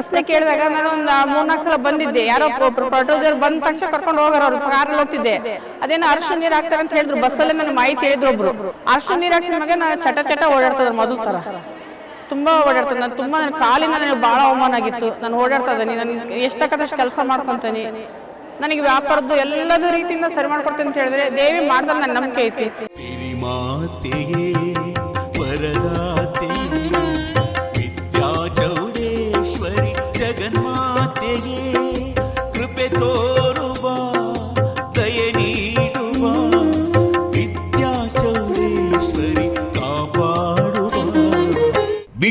ಪ್ರಶ್ನೆ ಕೇಳಿದಾಗ ನಾನು ಒಂದು ಮೂರ್ನಾಲ್ಕು ಸಲ ಬಂದಿದ್ದೆ. ಯಾರೋ ಪ್ರೊಡ್ಯೂಸರ್ ಬಂದ ತಕ್ಷಣ ಕರ್ಕೊಂಡು ಹೋಗಾರ ಅವ್ರು ಕಾರಲ್ಲಿ ಹೋಗ್ತಿದ್ದೆ. ಅದೇನೋ ಅರ್ಶಿನ ನೀರು ಹಾಕ್ತಾರೆ ಅಂತ ಹೇಳಿದ್ರು. ಬಸ್ಸಲ್ಲಿ ನನ್ನ ಮಾಹಿತಿ ಹೇಳಿದ್ರು ಒಬ್ರು. ಅರ್ಶಿನ ನೀರು ಹಾಕ್ಸಿದ ಮಗ ನಾನು ಚಟ ಚಟ ಓಡಾಡ್ತದ ಮೊದಲ ತರ ತುಂಬಾ ಓಡಾಡ್ತದೆ ನಾನು ತುಂಬಾ ನನ್ನ ಕಾಲಿನ ನನಗೆ ಭಾಳ ಅವಮಾನ ಆಗಿತ್ತು. ನಾನು ಓಡಾಡ್ತಾ ಇದ್ದೀನಿ. ನಾನು ಎಷ್ಟಕ್ಕದಷ್ಟು ಕೆಲಸ ಮಾಡ್ಕೊತೀನಿ. ನನಗೆ ವ್ಯಾಪಾರದ್ದು ಎಲ್ಲದೂ ರೀತಿಯಿಂದ ಸರಿ ಮಾಡ್ಕೊಡ್ತೀನಿ ಅಂತ ಹೇಳಿದ್ರೆ ದೇವಿ ಮಾಡ್ತಾರೆ ನನ್ನ ನಂಬಿಕೆ ಐತಿ.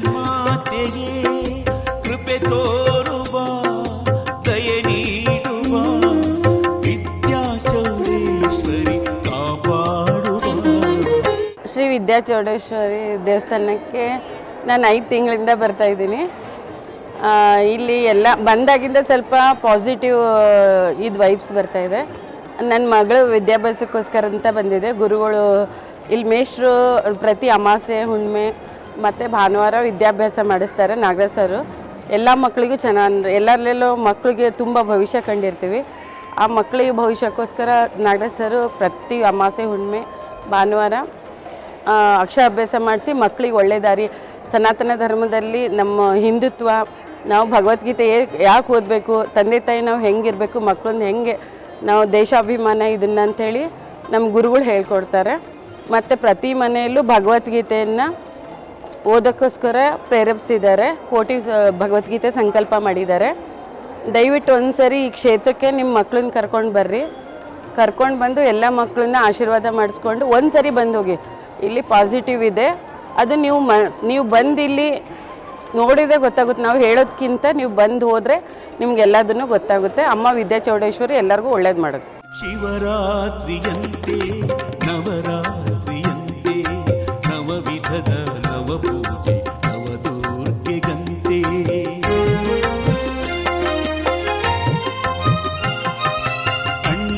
ಜಗನ್ಮಾತೆಯೇ ಕೃಪೆ ಚೌಡೇಶ್ವರಿ ಶ್ರೀ ದೇವಸ್ಥಾನಕ್ಕೆ ನಾನು ಐದು ತಿಂಗಳಿಂದ ಬರ್ತಾ ಇದ್ದೀನಿ. ಇಲ್ಲಿ ಎಲ್ಲ ಬಂದಾಗಿಂದ ಸ್ವಲ್ಪ ಪಾಸಿಟಿವ್ ಇದು ವೈಬ್ಸ್ ಬರ್ತಾ ಇದೆ. ನನ್ನ ಮಗಳು ವಿದ್ಯಾಭ್ಯಾಸಕ್ಕೋಸ್ಕರ ಅಂತ ಬಂದಿದೆ. ಗುರುಗಳು, ಇಲ್ಲಿ ಮೇಷ್ರು ಪ್ರತಿ ಅಮಾಸೆ, ಹುಣ್ಣಿಮೆ ಮತ್ತು ಭಾನುವಾರ ವಿದ್ಯಾಭ್ಯಾಸ ಮಾಡಿಸ್ತಾರೆ ನಾಗರಾಜ್ ಸರು. ಎಲ್ಲ ಮಕ್ಕಳಿಗೂ ಚೆನ್ನಾಗಿ ಎಲ್ಲರಲ್ಲೂ ಮಕ್ಕಳಿಗೆ ತುಂಬ ಭವಿಷ್ಯ ಕಂಡಿರ್ತೀವಿ. ಆ ಮಕ್ಕಳಿಗೆ ಭವಿಷ್ಯಕ್ಕೋಸ್ಕರ ನಾಗರಾಜ್ ಸರು ಪ್ರತಿ ಅಮಾಸೆ ಹುಣ್ಣಿಮೆ, ಭಾನುವಾರ ಅಕ್ಷರಾಭ್ಯಾಸ ಮಾಡಿಸಿ ಮಕ್ಕಳಿಗೆ ಒಳ್ಳೆಯ ದಾರಿ, ಸನಾತನ ಧರ್ಮದಲ್ಲಿ ನಮ್ಮ ಹಿಂದುತ್ವ, ನಾವು ಭಗವದ್ಗೀತೆ ಯಾಕೆ ಓದಬೇಕು, ತಂದೆ ತಾಯಿ ನಾವು ಹೆಂಗಿರಬೇಕು ಮಕ್ಕಳನ್ನ ಹೆಂಗೆ, ನಾವು ದೇಶಾಭಿಮಾನ ಇದನ್ನ ಅಂಥೇಳಿ ನಮ್ಮ ಗುರುಗಳು ಹೇಳ್ಕೊಡ್ತಾರೆ. ಮತ್ತು ಪ್ರತಿ ಮನೆಯಲ್ಲೂ ಭಗವದ್ಗೀತೆಯನ್ನು ಓದೋಕ್ಕೋಸ್ಕರ ಪ್ರೇರೇಪಿಸಿದ್ದಾರೆ, ಕೋಟಿ ಭಗವದ್ಗೀತೆ ಸಂಕಲ್ಪ ಮಾಡಿದ್ದಾರೆ. ದಯವಿಟ್ಟು ಒಂದು ಸರಿ ಈ ಕ್ಷೇತ್ರಕ್ಕೆ ನಿಮ್ಮ ಮಕ್ಕಳನ್ನ ಕರ್ಕೊಂಡು ಬರ್ರಿ. ಕರ್ಕೊಂಡು ಬಂದು ಎಲ್ಲ ಮಕ್ಕಳನ್ನ ಆಶೀರ್ವಾದ ಮಾಡಿಸ್ಕೊಂಡು ಒಂದು ಸರಿ ಬಂದು ಹೋಗಿ ಇಲ್ಲಿ ಪಾಸಿಟಿವ್ ಇದೆ. ಅದು ನೀವು ಮ, ನೀವು ಬಂದು ಇಲ್ಲಿ ನೋಡಿದರೆ ಗೊತ್ತಾಗುತ್ತೆ. ನಾವು ಹೇಳೋದಕ್ಕಿಂತ ನೀವು ಬಂದು ಹೋದರೆ ನಿಮ್ಗೆ ಎಲ್ಲದನ್ನು ಗೊತ್ತಾಗುತ್ತೆ. ಅಮ್ಮ ವಿದ್ಯಾ ಚೌಡೇಶ್ವರಿ ಎಲ್ಲರಿಗೂ ಒಳ್ಳೇದು ಮಾಡುತ್ತೆ. ಶಿವರಾತ್ರಿಯಂತೆ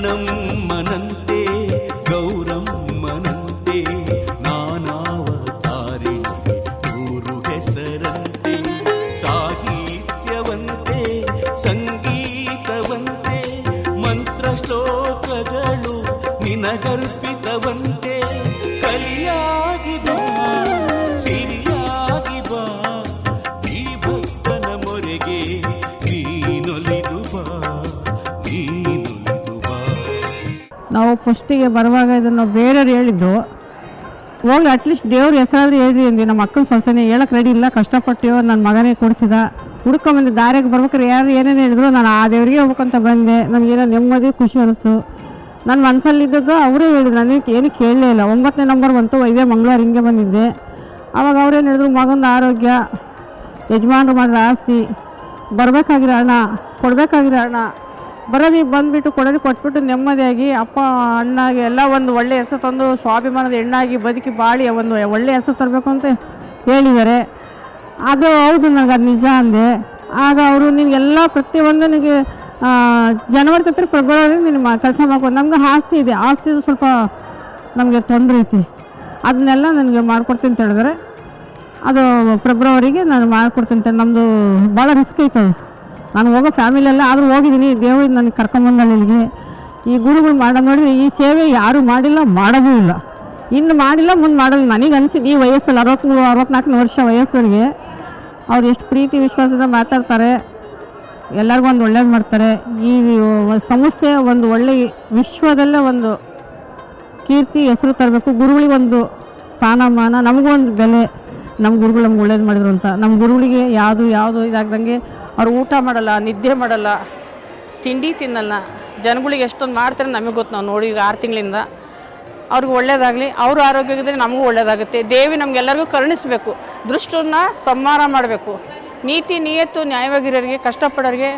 మనం మనంతే. ನಾವು ಫಸ್ಟಿಗೆ ಬರುವಾಗ ಇದನ್ನು ಬೇರೆಯವ್ರು ಹೇಳಿದ್ದು ಹೋಗಿ ಅಟ್ಲೀಸ್ಟ್ ದೇವ್ರ ಹೆಸರಾದ್ರೂ ಹೇಳ್ರಿ ಅಂದ್ವಿ. ನಮ್ಮ ಅಕ್ಕನ ಸೊಸೆನೇ ಹೇಳಕ್ಕೆ ರೆಡಿ ಇಲ್ಲ, ಕಷ್ಟಪಟ್ಟಿಯೋ ನನ್ನ ಮಗನೇ ಕೊಡಿಸಿದ. ಹುಡ್ಕೊಂಬಂದು ದಾರಿಗೆ ಬರ್ಬೇಕಾರೆ ಯಾರು ಏನೇನು ಹೇಳಿದ್ರು, ನಾನು ಆ ದೇವರಿಗೆ ಹೋಗ್ಬೇಕಂತ ಬಂದೆ. ನನಗೇನೋ ನೆಮ್ಮದಿ, ಖುಷಿ ಅನಿಸ್ತು. ನನ್ನ ಮನಸ್ಸಲ್ಲಿದ್ದದ್ದು ಅವರೇ ಹೇಳಿದ್ರು. ನನಗೆ ಏನು ಕೇಳಲೇ ಇಲ್ಲ. ಒಂಬತ್ತನೇ ನಂಬರ್ ಬಂತು ಇದೇ ಮಂಗಳವಾರ ಹಿಂಗೆ ಬಂದಿದ್ದೆ. ಅವಾಗ ಅವ್ರೇನು ಹೇಳಿದ್ರು ಮಗನ ಆರೋಗ್ಯ, ಯಜಮಾನ್ರು ಮಾಡಿದ ಆಸ್ತಿ, ಬರಬೇಕಾಗಿರೋ ಹಣ, ಕೊಡಬೇಕಾಗಿರೋ ಹಣ ಬರೋದಿಗೆ ಬಂದುಬಿಟ್ಟು ಕೊಡೋದು ಕೊಟ್ಬಿಟ್ಟು ನೆಮ್ಮದಿಯಾಗಿ ಅಪ್ಪ, ಅಣ್ಣಾಗಿ ಎಲ್ಲ ಒಂದು ಒಳ್ಳೆಯ ಹೆಸರು ತಂದು ಸ್ವಾಭಿಮಾನದ ಹೆಣ್ಣಾಗಿ ಬದುಕಿ ಬಾಳಿ ಒಂದು ಒಳ್ಳೆಯ ಹೆಸರು ತರಬೇಕು ಅಂತ ಹೇಳಿದ್ದಾರೆ. ಅದು ಹೌದು ನನಗೆ ಅದು ನಿಜ ಅಂದೆ. ಆಗ ಅವರು ನಿನಗೆಲ್ಲ ಪ್ರತಿಯೊಂದು ನಿನಗೆ ಜನವರಿ ತತ್ರ ಫೆಬ್ರವರಿ ನಿಮ್ಮ ಕೆಲಸ ಮಾಡ್ಕೊಂಡು ನಮ್ಗೆ ಆಸ್ತಿ ಇದೆ. ಆಸ್ತಿ ಸ್ವಲ್ಪ ನಮಗೆ ತೊಂದರೆ ಐತಿ. ಅದನ್ನೆಲ್ಲ ನನಗೆ ಮಾಡ್ಕೊಡ್ತೀನಿ ಅಂತ ಹೇಳಿದ್ರೆ ಅದು ಫೆಬ್ರವರಿಗೆ ನಾನು ಮಾಡ್ಕೊಡ್ತೀನಿ ಅಂತ ನಮ್ಮದು ಭಾಳ ರಿಸ್ಕ್ ಐತೆ. ನಾನು ಹೋಗೋ ಫ್ಯಾಮಿಲಿ ಎಲ್ಲ ಆದರೂ ಹೋಗಿದ್ದೀನಿ. ದೇವರು ನನಗೆ ಕರ್ಕೊಂಬಂದ ಇಲ್ಲಿಗೆ. ಈ ಗುರುಗಳು ಮಾಡೋದು ನೋಡಿದ್ರೆ ಈ ಸೇವೆ ಯಾರೂ ಮಾಡಿಲ್ಲ, ಮಾಡೋದೂ ಇಲ್ಲ. ಇನ್ನು ಮಾಡಿಲ್ಲ, ಮುಂದೆ ಮಾಡಲ್ಲ. ನನಗೆ ಅನಿಸಿದ್ದು ಈ ವಯಸ್ಸಲ್ಲಿ ಅರವತ್ತ್ಮೂರು ಅರವತ್ನಾಲ್ಕನೇ ವರ್ಷ ವಯಸ್ಸರಿಗೆ ಅವ್ರು ಎಷ್ಟು ಪ್ರೀತಿ, ವಿಶ್ವಾಸದಿಂದ ಮಾತಾಡ್ತಾರೆ. ಎಲ್ಲರಿಗೂ ಒಂದು ಒಳ್ಳೇದು ಮಾಡ್ತಾರೆ. ಈ ಸಂಸ್ಥೆ ಒಂದು ಒಳ್ಳೆ ವಿಶ್ವದಲ್ಲೇ ಒಂದು ಕೀರ್ತಿ, ಹೆಸರು ತರಬೇಕು. ಗುರುಗಳಿಗೆ ಒಂದು ಸ್ಥಾನಮಾನ ಒಂದು ಬೆಲೆ. ನಮ್ಮ ಗುರುಗಳು ನಮ್ಗೆ ಒಳ್ಳೇದು ಮಾಡಿದ್ರು ಅಂತ. ನಮ್ಮ ಗುರುಗಳಿಗೆ ಯಾವುದು ಯಾವುದು ಇದಾಗ್ದಂಗೆ ಅವ್ರು ಊಟ ಮಾಡಲ್ಲ, ನಿದ್ದೆ ಮಾಡಲ್ಲ, ತಿಂಡಿ ತಿನ್ನಲ್ಲ. ಜನಗಳಿಗೆ ಎಷ್ಟೊಂದು ಮಾಡ್ತಾರೆ ನಮಗೆ ಗೊತ್ತು ನಾವು ನೋಡಿ ಈಗ ಆರು ತಿಂಗಳಿಂದ. ಅವ್ರಿಗೆ ಒಳ್ಳೇದಾಗಲಿ, ಅವರು ಆರೋಗ್ಯ ಇದ್ದರೆ ನಮಗೂ ಒಳ್ಳೇದಾಗುತ್ತೆ. ದೇವಿ ನಮಗೆಲ್ಲರಿಗೂ ಕರುಣಿಸಬೇಕು. ದೃಷ್ಟನ್ನ ಸಂಹಾರ ಮಾಡಬೇಕು. ನೀತಿ, ನಿಯತ್ತು, ನ್ಯಾಯವಾಗಿರೋರಿಗೆ, ಕಷ್ಟಪಡೋರಿಗೆ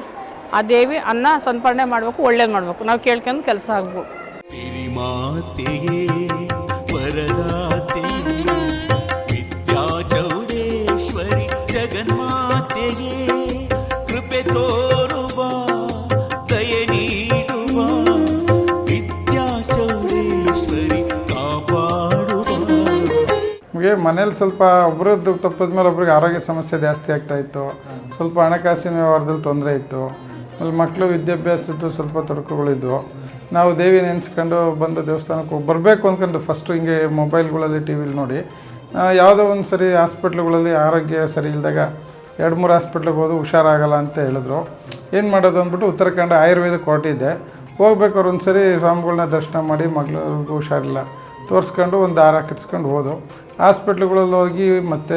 ಆ ದೇವಿ ಅನ್ನ ಸಂಪರ್ಣೆ ಮಾಡಬೇಕು, ಒಳ್ಳೇದು ಮಾಡಬೇಕು. ನಾವು ಕೇಳ್ಕೊಂಡು ಕೆಲಸ ಆಗ್ಬೇಕು ನಮಗೆ ಮನೇಲಿ ಸ್ವಲ್ಪ ಒಬ್ಬರದ್ದು ತಪ್ಪಿದ ಮೇಲೆ ಒಬ್ರಿಗೆ ಆರೋಗ್ಯ ಸಮಸ್ಯೆ ಜಾಸ್ತಿ ಆಗ್ತಾ ಇತ್ತು. ಸ್ವಲ್ಪ ಹಣಕಾಸಿನ ವ್ಯವಹಾರದಲ್ಲಿ ತೊಂದರೆ ಇತ್ತು. ಆಮೇಲೆ ಮಕ್ಕಳು ವಿದ್ಯಾಭ್ಯಾಸದ್ದು ಸ್ವಲ್ಪ ತೊಡಕುಗಳಿದ್ವು. ನಾವು ದೇವಿ ನೆನೆಸ್ಕೊಂಡು ಬಂದು ದೇವಸ್ಥಾನಕ್ಕೆ ಬರಬೇಕು ಅಂದ್ಕೊಂಡು ಫಸ್ಟು ಹಿಂಗೆ ಮೊಬೈಲ್ಗಳಲ್ಲಿ ಟಿ ವಿಲಿ ನೋಡಿ ಯಾವುದೋ ಒಂದು ಸರಿ ಹಾಸ್ಪಿಟ್ಲುಗಳಲ್ಲಿ ಆರೋಗ್ಯ ಸರಿ ಇಲ್ಲದಾಗ ಎರಡು ಮೂರು ಹಾಸ್ಪಿಟ್ಲಿಗೆ ಹೋದು ಹುಷಾರಾಗಲ್ಲ ಅಂತ ಹೇಳಿದ್ರು. ಏನು ಮಾಡೋದು ಅಂದ್ಬಿಟ್ಟು ಉತ್ತರಾಖಂಡ ಆಯುರ್ವೇದ ಕೋರ್ಟ್ ಇದೆ. ಹೋಗ್ಬೇಕಾದ್ರೆ ಒಂದು ಸರಿ ಸ್ವಾಮಿಗಳನ್ನ ದರ್ಶನ ಮಾಡಿ ಮಗಳಿಗೂ ಹುಷಾರಿಲ್ಲ. ತೋರಿಸ್ಕೊಂಡು ಒಂದು ದಾರ ಕಟ್ಸ್ಕೊಂಡು ಹೋದು ಹಾಸ್ಪಿಟ್ಲ್ಗಳಲ್ಲಿ ಹೋಗಿ ಮತ್ತೆ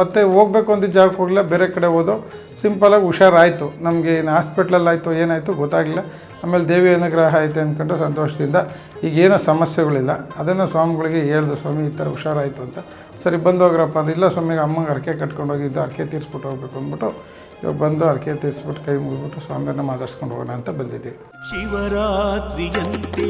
ಮತ್ತೆ ಹೋಗ್ಬೇಕು ಅಂತ ಜಾಗಕ್ಕೆ ಹೋಗಲಿಲ್ಲ ಬೇರೆ ಕಡೆ ಹೋದೋ ಸಿಂಪಲಾಗಿ ಹುಷಾರಾಯಿತು. ನಮಗೆ ಏನು ಹಾಸ್ಪಿಟ್ಲಲ್ಲಿ ಆಯಿತು ಏನಾಯಿತು ಗೊತ್ತಾಗಲಿಲ್ಲ. ಆಮೇಲೆ ದೇವಿ ಅನುಗ್ರಹ ಆಯಿತು ಅಂದ್ಕೊಂಡು ಸಂತೋಷದಿಂದ ಈಗ ಏನೋ ಸಮಸ್ಯೆಗಳಿಲ್ಲ. ಅದನ್ನು ಸ್ವಾಮಿಗಳಿಗೆ ಹೇಳ್ದು, ಸ್ವಾಮಿ, ಈ ಥರ ಹುಷಾರಾಯಿತು ಅಂತ. ಸರಿ, ಬಂದು ಹೋಗ್ರಪ್ಪ ಅಂದ್ರೆ ಇಲ್ಲ ಸ್ವಾಮಿಗೆ ಅಮ್ಮಂಗೆ ಹರಕೆ ಕಟ್ಕೊಂಡು ಹೋಗಿದ್ದು, ಹರಕೆ ತೀರಿಸ್ಬಿಟ್ಟು ಹೋಗ್ಬೇಕು ಅಂದ್ಬಿಟ್ಟು, ಇವಾಗ ಬಂದು ಹರಕೆ ತೀರಿಸ್ಬಿಟ್ಟು ಕೈ ಮುಗಿದ್ಬಿಟ್ಟು ಸ್ವಾಮಿಯನ್ನು ಮಾತಾಡ್ಸ್ಕೊಂಡು ಹೋಗೋಣ ಅಂತ ಬಂದಿದ್ದೀವಿ ಶಿವರಾತ್ರಿಯಂತೆ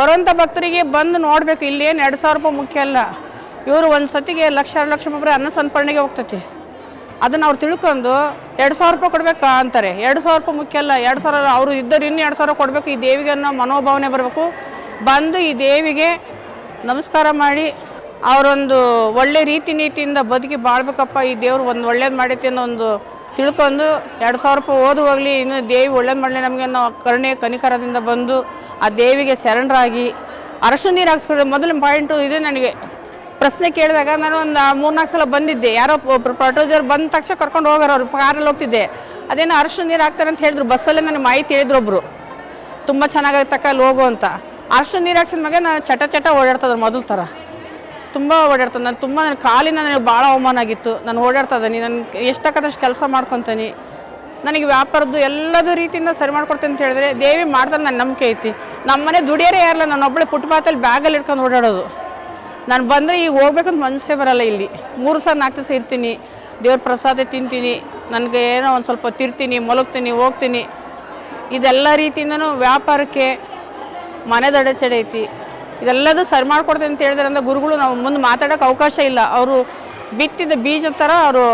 ಬರೋಂಥ ಭಕ್ತರಿಗೆ ಬಂದು ನೋಡಬೇಕು. ಇಲ್ಲೇನು ಎರಡು ಸಾವಿರ ರೂಪಾಯಿ ಮುಖ್ಯ ಅಲ್ಲ. ಇವರು ಒಂದು ಸತಿಗೆ ಲಕ್ಷ ಲಕ್ಷ ಒಬ್ಬರು ಅನ್ನ ಸಂಪರ್ಣೆಗೆ ಹೋಗ್ತೈತಿ. ಅದನ್ನು ಅವ್ರು ತಿಳ್ಕೊಂಡು ಎರಡು ಸಾವಿರ ರೂಪಾಯಿ ಕೊಡ್ಬೇಕಾ ಅಂತಾರೆ. ಎರಡು ಸಾವಿರ ರೂಪಾಯಿ ಮುಖ್ಯ ಅಲ್ಲ. ಎರಡು ಸಾವಿರ ಅವರು ಇದ್ದರು ಇನ್ನೂ ಎರಡು ಸಾವಿರ ಕೊಡಬೇಕು. ಈ ದೇವಿಗೆ ಅನ್ನೋ ಮನೋಭಾವನೆ ಬರಬೇಕು. ಬಂದು ಈ ದೇವಿಗೆ ನಮಸ್ಕಾರ ಮಾಡಿ, ಅವರೊಂದು ಒಳ್ಳೆ ರೀತಿ ನೀತಿಯಿಂದ ಬದುಕಿ ಬಾಳ್ಬೇಕಪ್ಪ, ಈ ದೇವ್ರು ಒಂದು ಒಳ್ಳೇದು ಮಾಡೈತಿ ಅನ್ನೋ ಒಂದು ತಿಳ್ಕೊಂಡು ಎರಡು ಸಾವಿರ ರೂಪಾಯಿ ಓದು ಹೋಗಲಿ, ಇನ್ನು ದೇವಿ ಒಳ್ಳೇದು ಮಾಡಲಿ ನಮಗೆ ಅನ್ನೋ ಕರುಣೆ, ಕನಿಕರದಿಂದ ಬಂದು ಆ ದೇವಿಗೆ ಶರಣರಾಗಿ ಅರಶಿನ ನೀರು ಹಾಕ್ಸ್ಕೊಳ್ಳಿ ಮೊದಲ ಪಾಯಿಂಟು ಇದೆ ನನಗೆ. ಪ್ರಶ್ನೆ ಕೇಳಿದಾಗ ನಾನು ಒಂದು ಮೂರ್ನಾಲ್ಕು ಸಲ ಬಂದಿದ್ದೆ. ಯಾರೋ ಪ್ರೊಟೋಜರ್ ಬಂದ ತಕ್ಷಣ ಕರ್ಕೊಂಡು ಹೋಗೋರು ಅವ್ರು, ಕಾರಲ್ಲಿ ಹೋಗ್ತಿದ್ದೆ. ಅದೇನೋ ಅರಶಿನ ನೀರು ಹಾಕ್ತಾರೆ ಅಂತ ಹೇಳಿದ್ರು. ಬಸ್ಸಲ್ಲೇ ನನಗೆ ಮಾಹಿತಿ ಹೇಳಿದ್ರು ಒಬ್ರು. ತುಂಬ ಚೆನ್ನಾಗತ್ತಕ್ಕ ಅಲ್ಲಿ ಹೋಗು ಅಂತ. ಅರಶಿನ ನೀರು ಹಾಕ್ಸಿದ ಮಗ ನಾನು ಚಟ ಚಟ ಓಡಾಡ್ತದ ಮೊದಲ ಥರ. ತುಂಬ ಓಡಾಡ್ತದೆ ನಾನು ತುಂಬ ನನ್ನ ಕಾಲಿನ ನನಗೆ ಭಾಳ ಅವಮಾನ ಆಗಿತ್ತು. ನಾನು ಓಡಾಡ್ತಾ ಇದ್ದೀನಿ. ನಾನು ಎಷ್ಟಾಕದಷ್ಟು ಕೆಲಸ ಮಾಡ್ಕೊತೀನಿ. ನನಗೆ ವ್ಯಾಪಾರದ್ದು ಎಲ್ಲದೂ ರೀತಿಯಿಂದ ಸರಿ ಮಾಡ್ಕೊಡ್ತೀನಿ ಅಂತ ಹೇಳಿದ್ರೆ ದೇವಿ ಮಾಡ್ತಾರೆ ನನ್ನ ನಂಬಿಕೆ ಐತಿ. ನಮ್ಮ ಮನೆ ದುಡಿಯೋರೇ ಯಾರಲ್ಲ ನಾನು ಒಬ್ಬಳೆ ಫುಟ್ಪಾತಲ್ಲಿ ಬ್ಯಾಗಲ್ಲಿ ಇಟ್ಕೊಂಡು ಓಡಾಡೋದು. ನಾನು ಬಂದರೆ ಈಗ ಹೋಗ್ಬೇಕಂತ ಮನಸ್ಸೇ ಬರಲ್ಲ ಇಲ್ಲಿ. ಮೂರು ಸಾವಿರ ನಾಲ್ಕು ದಿವಸ ಇರ್ತೀನಿ. ದೇವ್ರ ಪ್ರಸಾದ ತಿಂತೀನಿ. ನನಗೆ ಏನೋ ಒಂದು ಸ್ವಲ್ಪ ತಿರ್ತೀನಿ, ಮಲಗ್ತೀನಿ, ಹೋಗ್ತೀನಿ. ಇದೆಲ್ಲ ರೀತಿಯಿಂದನೂ ವ್ಯಾಪಾರಕ್ಕೆ ಮನೆದ ಐತಿ. ಇದೆಲ್ಲದೂ ಸರಿ ಮಾಡ್ಕೊಡ್ತೀನಿ ಅಂತ ಹೇಳಿದ್ರೆ ಅಂದ್ರೆ ಗುರುಗಳು ನಾವು ಮುಂದೆ ಮಾತಾಡೋಕೆ ಅವಕಾಶ ಇಲ್ಲ. ಅವರು ಬಿತ್ತಿದ ಬೀಜದ ಥರ ಅವರು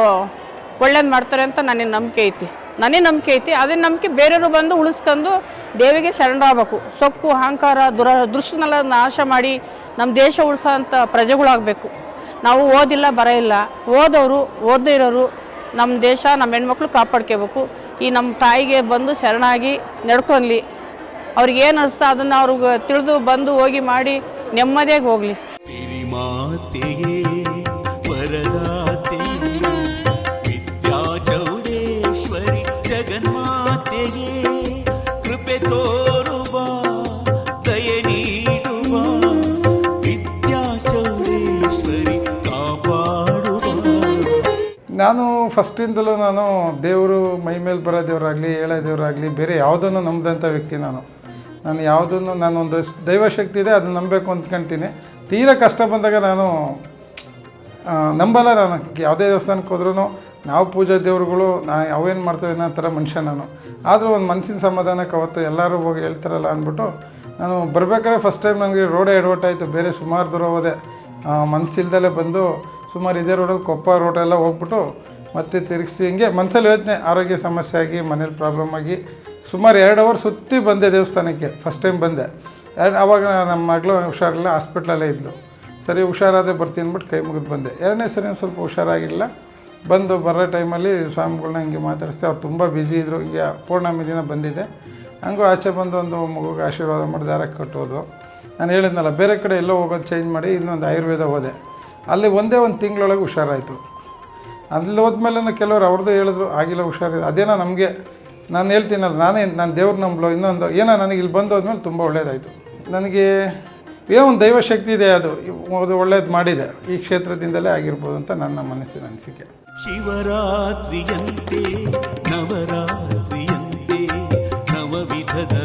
ಒಳ್ಳೇದು ಮಾಡ್ತಾರೆ ಅಂತ ನನಗೆ ನಂಬಿಕೆ ಐತಿ. ನನಗೆ ನಂಬಿಕೆ ಐತಿ, ಅದೇ ನಂಬಿಕೆ ಬೇರೆಯವರು ಬಂದು ಉಳಿಸ್ಕೊಂಡು ದೇವಿಗೆ ಶರಣರಾಗಬೇಕು ಸೊಕ್ಕು, ಅಹಂಕಾರ, ದುರ, ದೃಷ್ಟಿನೆಲ್ಲ ನಾಶ ಮಾಡಿ ನಮ್ಮ ದೇಶ ಉಳಿಸೋಂಥ ಪ್ರಜೆಗಳಾಗಬೇಕು. ನಾವು ಓದಿಲ್ಲ ಬರ ಓದೋರು, ಓದದೇ ಇರೋರು ನಮ್ಮ ದೇಶ, ನಮ್ಮ ಹೆಣ್ಮಕ್ಳು ಕಾಪಾಡ್ಕೋಬೇಕು. ಈ ನಮ್ಮ ತಾಯಿಗೆ ಬಂದು ಶರಣಾಗಿ ನಡ್ಕೊಳ್ಲಿ ಅವ್ರಿಗೆ ಏನು ಅನಿಸ್ತಾ ಅದನ್ನು ಅವ್ರಿಗೆ ತಿಳಿದು ಬಂದು ಹೋಗಿ ಮಾಡಿ ನೆಮ್ಮದಿಯಾಗಿ ಹೋಗಲಿ. ಫಸ್ಟಿಂದಲೂ ನಾನು ದೇವರು ಮೈ ಮೇಲೆ ಬರೋ ದೇವರಾಗಲಿ, ಹೇಳೋ ದೇವರಾಗಲಿ, ಬೇರೆ ಯಾವುದನ್ನು ನಂಬಿದಂಥ ವ್ಯಕ್ತಿ ನಾನು. ನಾನು ಯಾವುದನ್ನು, ನಾನು ಒಂದು ದೈವಶಕ್ತಿ ಇದೆ, ಅದನ್ನು ನಂಬಬೇಕು ಅಂದ್ಕೊಳ್ತೀನಿ ತೀರಾ ಕಷ್ಟ ಬಂದಾಗ ನಾನು ನಂಬಲ್ಲ ನಾನು. ಯಾವುದೇ ದೇವಸ್ಥಾನಕ್ಕೆ ಹೋದ್ರೂ ನಾವು ಪೂಜಾ ದೇವರುಗಳು, ನಾ ಅವೇನು ಮಾಡ್ತೇವೆ ಅನ್ನೋ ಥರ ಮನುಷ್ಯ ನಾನು. ಆದರೂ ಒಂದು ಮನಸ್ಸಿನ ಸಮಾಧಾನಕ್ಕೆ ಅವತ್ತು ಎಲ್ಲರೂ ಹೋಗಿ ಹೇಳ್ತಾರಲ್ಲ ಅಂದ್ಬಿಟ್ಟು, ನಾನು ಬರ್ಬೇಕಾದ್ರೆ ಫಸ್ಟ್ ಟೈಮ್ ನನಗೆ ರೋಡೇ ಎಡವಟ್ಟಾಯಿತು ಬೇರೆ ಸುಮಾರು ದೂರ ಹೋದೆ. ಮನಸ್ಸಿಲ್ದಲೇ ಬಂದು ಸುಮಾರು ಇದೇ ರೋಡಲ್ಲಿ ಕೊಪ್ಪ ರೋಡೆಲ್ಲ ಹೋಗ್ಬಿಟ್ಟು ಮತ್ತೆ ತಿರುಗಿಸಿ ಹಿಂಗೆ ಮನಸ್ಸಲ್ಲಿ ಯೋಚನೆ, ಆರೋಗ್ಯ ಸಮಸ್ಯೆ ಆಗಿ, ಮನೇಲಿ ಪ್ರಾಬ್ಲಮ್ ಆಗಿ, ಸುಮಾರು ಎರಡು ಅವರ್ ಸುತ್ತಿ ಬಂದೆ ದೇವಸ್ಥಾನಕ್ಕೆ ಫಸ್ಟ್ ಟೈಮ್ ಬಂದೆ. ಎರಡು ಆವಾಗ ನಮ್ಮ ಮಗಳು ಹುಷಾರಿಲ್ಲ ಹಾಸ್ಪಿಟ್ಲಲ್ಲೇ ಇದ್ಲು. ಸರಿ ಹುಷಾರಾದೆ ಬರ್ತೀನಿ ಅಂದ್ಬಿಟ್ಟು ಕೈ ಮುಗಿದು ಬಂದೆ. ಎರಡನೇ ಸರಿ ಸ್ವಲ್ಪ ಹುಷಾರಾಗಿಲ್ಲ. ಬಂದು ಬರೋ ಟೈಮಲ್ಲಿ ಸ್ವಾಮಿಗಳನ್ನ ಹಿಂಗೆ ಮಾತಾಡಿಸ್ದೆ, ಅವ್ರು ತುಂಬ ಬ್ಯುಸಿ ಇದ್ದರು ಹಿಂಗೆ ಪೂರ್ಣಮಿ ದಿನ ಬಂದಿದ್ದೆ ಹಂಗೂ ಆಚೆ ಬಂದು ಒಂದು ಮಗುಗೆ ಆಶೀರ್ವಾದ ಮಾಡಿ ದಾರ ಕಟ್ಟೋದು. ನಾನು ಹೇಳಿದ್ನಲ್ಲ, ಬೇರೆ ಕಡೆ ಎಲ್ಲೋ ಹೋಗೋದು ಚೇಂಜ್ ಮಾಡಿ ಇನ್ನೊಂದು ಆಯುರ್ವೇದ ಹೋದೆ. ಅಲ್ಲಿ ಒಂದೇ ಒಂದು ತಿಂಗಳೊಳಗೆ ಹುಷಾರಾಯಿತು. ಅಲ್ಲಿ ಹೋದ್ಮೇಲೆ ಕೆಲವರು ಅವ್ರದ್ದು ಹೇಳಿದ್ರು, ಆಗಿಲ್ಲ ಹುಷಾರಿಲ್ಲ ಅದೇನೋ ನಮಗೆ, ನಾನು ಹೇಳ್ತೀನಲ್ಲ, ನಾನೇ, ನಾನು ದೇವ್ರ ನಂಬಲು, ಇನ್ನೊಂದು, ಏನೋ ನನಗೆ ಇಲ್ಲಿ ಬಂದು ಹೋದ್ಮೇಲೆ ತುಂಬ ಒಳ್ಳೇದಾಯಿತು. ನನಗೆ ಏನೋ ಒಂದು ದೈವಶಕ್ತಿ ಇದೆ ಅದು ಅದು ಒಳ್ಳೇದು ಮಾಡಿದೆ, ಈ ಕ್ಷೇತ್ರದಿಂದಲೇ ಆಗಿರ್ಬೋದು ಅಂತ ನನ್ನ ಮನಸ್ಸಿನ ಅನಿಸಿಕೆ. ಶಿವರಾತ್ರಿಯಂತೆ, ನವರಾತ್ರಿಯಂತೆ, ನವವಿಧದ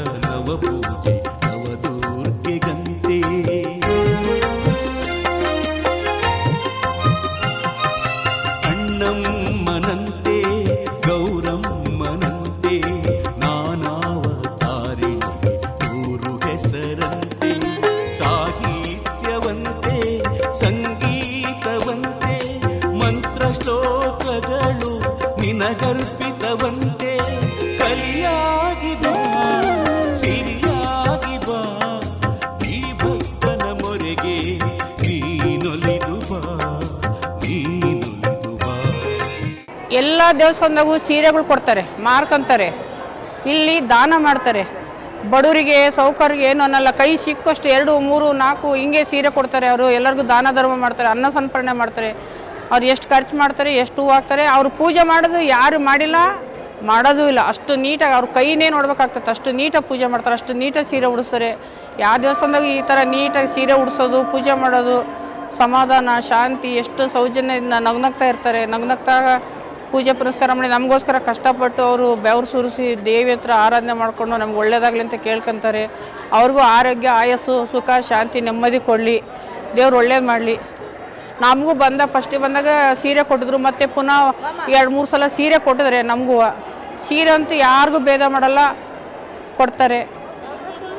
ನಿನಗರ್ಪಿತವಂತೆ ಕಲಿಯಾಗಿ ಸಿರಿಯಾಗಿ ಬಾ. ಈ ಭಕ್ತನ ಮೊರೆಗೆ ನೀನೊಲಿದು ಬಾ ನೀನೊಲಿದು ಬಾ. ಎಲ್ಲ ದೇವಸ್ಥಾನದಾಗೂ ಸೀರೆಗಳು ಕೊಡ್ತಾರೆ ಮಾರ್ಕಂತಾರೆ ಇಲ್ಲಿ ದಾನ ಮಾಡ್ತಾರೆ. ಬಡವರಿಗೆ ಸೌಕರ್ಯ ಏನು ಅನ್ನಲ್ಲ, ಕೈ ಸಿಕ್ಕಷ್ಟು ಎರಡು, ಮೂರು, ನಾಲ್ಕು, ಹಿಂಗೆ ಸೀರೆ ಕೊಡ್ತಾರೆ ಅವರು. ಎಲ್ಲರಿಗೂ ದಾನ ಧರ್ಮ ಮಾಡ್ತಾರೆ, ಅನ್ನ ಸಂಪರ್ಣೆ ಮಾಡ್ತಾರೆ. ಅವ್ರು ಎಷ್ಟು ಖರ್ಚು ಮಾಡ್ತಾರೆ, ಎಷ್ಟು ಹೂ ಹಾಕ್ತಾರೆ, ಅವ್ರು ಪೂಜೆ ಮಾಡೋದು ಯಾರು ಮಾಡಿಲ್ಲ, ಮಾಡೋದು ಇಲ್ಲ. ಅಷ್ಟು ನೀಟಾಗಿ ಅವ್ರ ಕೈನೇ ನೋಡ್ಬೇಕಾಗ್ತದೆ. ಅಷ್ಟು ನೀಟಾಗಿ ಪೂಜೆ ಮಾಡ್ತಾರೆ, ಅಷ್ಟು ನೀಟಾಗಿ ಸೀರೆ ಉಡಿಸ್ತಾರೆ. ಯಾವ ದೇವಸ್ಥಾನದಾಗ ಈ ಥರ ನೀಟಾಗಿ ಸೀರೆ ಉಡಿಸೋದು, ಪೂಜೆ ಮಾಡೋದು, ಸಮಾಧಾನ, ಶಾಂತಿ, ಎಷ್ಟು ಸೌಜನ್ಯದಿಂದ ನಗ್ನಗ್ತಾ ಇರ್ತಾರೆ. ನಗ್ನಗ್ತಾ ಪೂಜೆ ಪುನಸ್ಕಾರ ಮಾಡಿ ನಮಗೋಸ್ಕರ ಕಷ್ಟಪಟ್ಟು ಅವರು ಬೆವರು ಸುರಿಸಿ ದೇವಿ ಹತ್ರ ಆರಾಧನೆ ಮಾಡಿಕೊಂಡು ನಮ್ಗೆ ಒಳ್ಳೇದಾಗಲಿ ಅಂತ ಕೇಳ್ಕೊಂತಾರೆ. ಅವ್ರಿಗೂ ಆರೋಗ್ಯ, ಆಯಸ್ಸು, ಸುಖ, ಶಾಂತಿ ನೆಮ್ಮದಿ ಕೊಡಲಿ. ದೇವ್ರು ಒಳ್ಳೇದು ಮಾಡಲಿ. ನಮಗೂ ಬಂದ ಫಸ್ಟಿಗೆ ಬಂದಾಗ ಸೀರೆ ಕೊಟ್ಟಿದ್ರು, ಮತ್ತೆ ಪುನಃ ಎರಡು, ಮೂರು ಸಲ ಸೀರೆ ಕೊಟ್ಟಿದ್ರೆ ನಮಗೂ. ಸೀರೆ ಅಂತೂ ಯಾರಿಗೂ ಭೇದ ಮಾಡಲ್ಲ, ಕೊಡ್ತಾರೆ.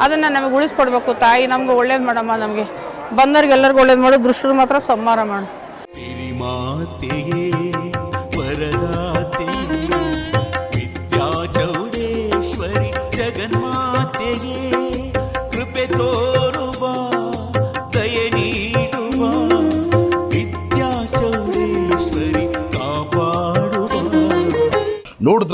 ಅದನ್ನು ನಮಗೆ ಉಳಿಸ್ಕೊಡ್ಬೇಕು ತಾಯಿ, ನಮ್ಗೆ ಒಳ್ಳೇದು ಮಾಡಮ್ಮ ನಮಗೆ. ಬಂದವ್ರಿಗೆಲ್ಲರಿಗೂ ಒಳ್ಳೇದು ಮಾಡು, ದೃಷ್ಟರು ಮಾತ್ರ ಸಂಹಾರ ಮಾಡು.